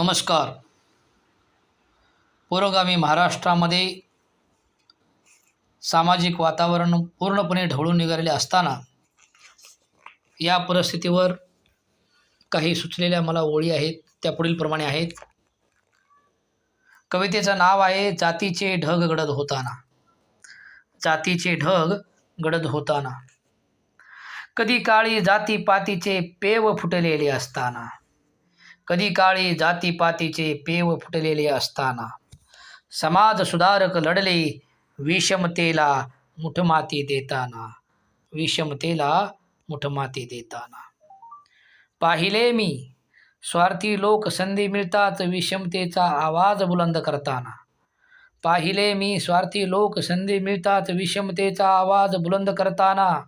नमस्कार. पुरोगामी महाराष्ट्रामध्ये सामाजिक वातावरण पूर्णपणे ढवळून निघालेले असताना या परिस्थितीवर काही सुचलेल्या मला ओळी आहेत त्या पुढीलप्रमाणे आहेत. कवितेचं नाव आहे जातीचे ढग गडद होताना. जातीचे ढग गडद होताना. कधी काळी जाती पातीचे पेव फुटलेले असताना. कधी काळी जातीपातीचे पेव फुटलेले असताना. समाज सुधारक लढले विषमतेला मुठमाती देताना. विषमतेला मुठमाती देताना. पाहिले मी स्वार्थी लोक संधी मिळतात विषमतेचा आवाज बुलंद करताना. पाहिले मी स्वार्थी लोक संधी मिळतात विषमतेचा आवाज बुलंद करताना.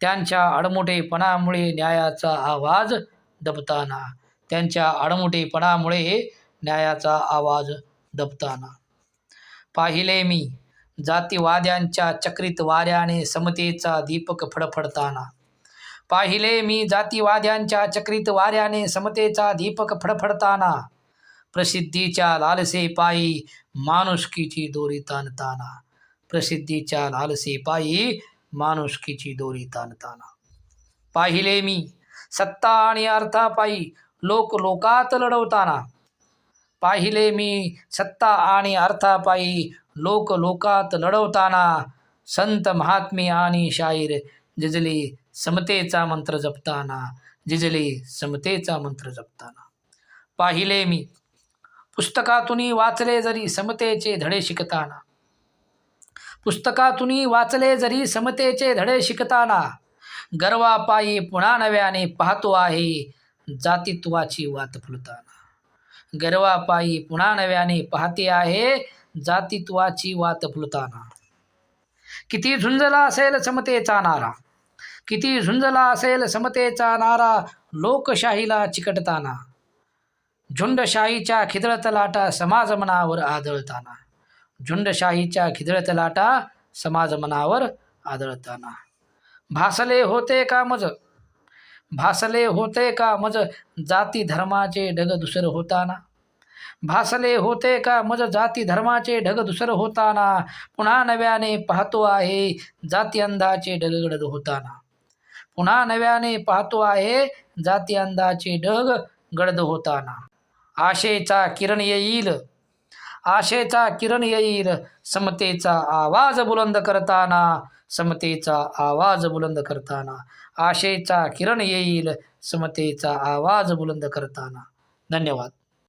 त्यांच्या अडमुठेपणामुळे न्यायाचा आवाज दबताना. त्यांच्या आडमुठेपणामुळे न्यायाचा आवाज दबताना. पाहिले मी जातीवाद्यांच्या चक्रित वाऱ्याने समतेचा दीपक फडफडताना. पाहिले मी जातीवाद्यांच्या चक्रित वाऱ्याने समतेचा दीपक फडफडताना. प्रसिद्धीच्या लालसे पायी माणुसकीची दोरी ताणताना. प्रसिद्धीच्या लालसे पायी माणुसकीची दोरी ताणताना. पाहिले मी सत्ता आणि अर्थापायी लोक लोकात लढवताना. पाहिले मी सत्ता आणि अर्थापायी लोक लोकात लढवताना. संत महात्मे आणि शाहीर जिजली समतेचा मंत्र जपताना. जिजले समतेचा मंत्र जपताना. पाहिले मी. पुस्तकातून वाचले जरी समतेचे धडे शिकताना. पुस्तकातून वाचले जरी समतेचे धडे शिकताना. गर्वापायी पुन्हा नव्याने पाहतो आहे जातीत्वाची वात फुलताना. गर्वापायी पुन्हा नव्याने पाहते आहे जातीत्वाची वात फुलताना. किती झुंजला असेल समतेचा नारा. किती झुंजला असेल समतेचा नारा लोकशाहीला चिकटताना. झुंडशाहीच्या खिदळत लाटा समाज मनावर आदळताना. झुंडशाहीच्या खिदळत लाटा समाज मनावर आदळताना. भासले होते का मज? भासले होते का मज जाती धर्माचे ढग दुसर होताना? भासले होते का मज जाती धर्माचे ढग दुसर होताना? पुन्हा नव्याने पाहतो आहे जाती अंधाचे ढग गडद होताना. पुन्हा नव्याने पाहतो आहे जाती अंधाचे ढग गडद होताना. आशेचा किरण येईल. आशेचा किरण येईल समतेचा आवाज बुलंद करताना समतेचा आवाज बुलंद करताना. आशेचा किरण येईल समतेचा आवाज बुलंद करताना. धन्यवाद.